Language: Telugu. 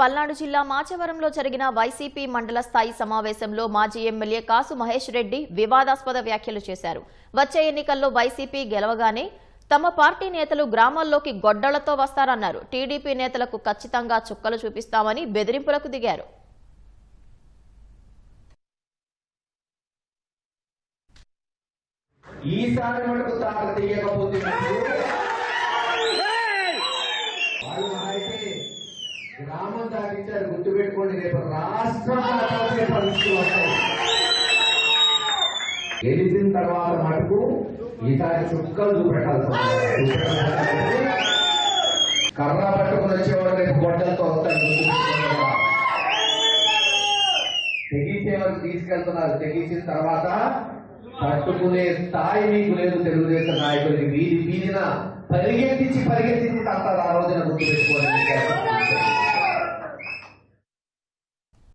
పల్నాడు జిల్లా మాచవరంలో జరిగిన వైసీపీ మండల స్థాయి సమావేశంలో మాజీ ఎమ్మెల్యే కాసు మహేష్ రెడ్డి వివాదాస్పద వ్యాఖ్యలు చేశారు. వచ్చే ఎన్నికల్లో వైసీపీ గెలవగానే తమ పార్టీ నేతలు గ్రామాల్లోకి గొడ్డళ్ళతో వస్తారన్నారు. టీడీపీ నేతలకు ఖచ్చితంగా చుక్కలు చూపిస్తామని బెదిరింపులకు దిగారు. ఈసారి మటుకు తాట గ్రామం గుర్తుపెట్టుకోండి రేపు రాష్ట్రం పరిస్థితులు వస్తాయి. గెలిచిన తర్వాత మటుకు ఈసారి చుక్కలు చూపెట్టాల్సి కర్ర పట్టుకుని వచ్చేవాడు రేపు గొడ్డలతో వస్తాడు గుర్తుపెట్టుకోండి. తీసుకెళ్తున్నారు. తెగించిన తర్వాత పట్టుకునే స్థాయి మీకు లేదు తెలుగుదేశం నాయకుడికి వీధి వీధిన పరిగెత్తించి పరిగెత్తించి తర్వాత ఆ రోజున గుర్తు పెట్టుకోవాలి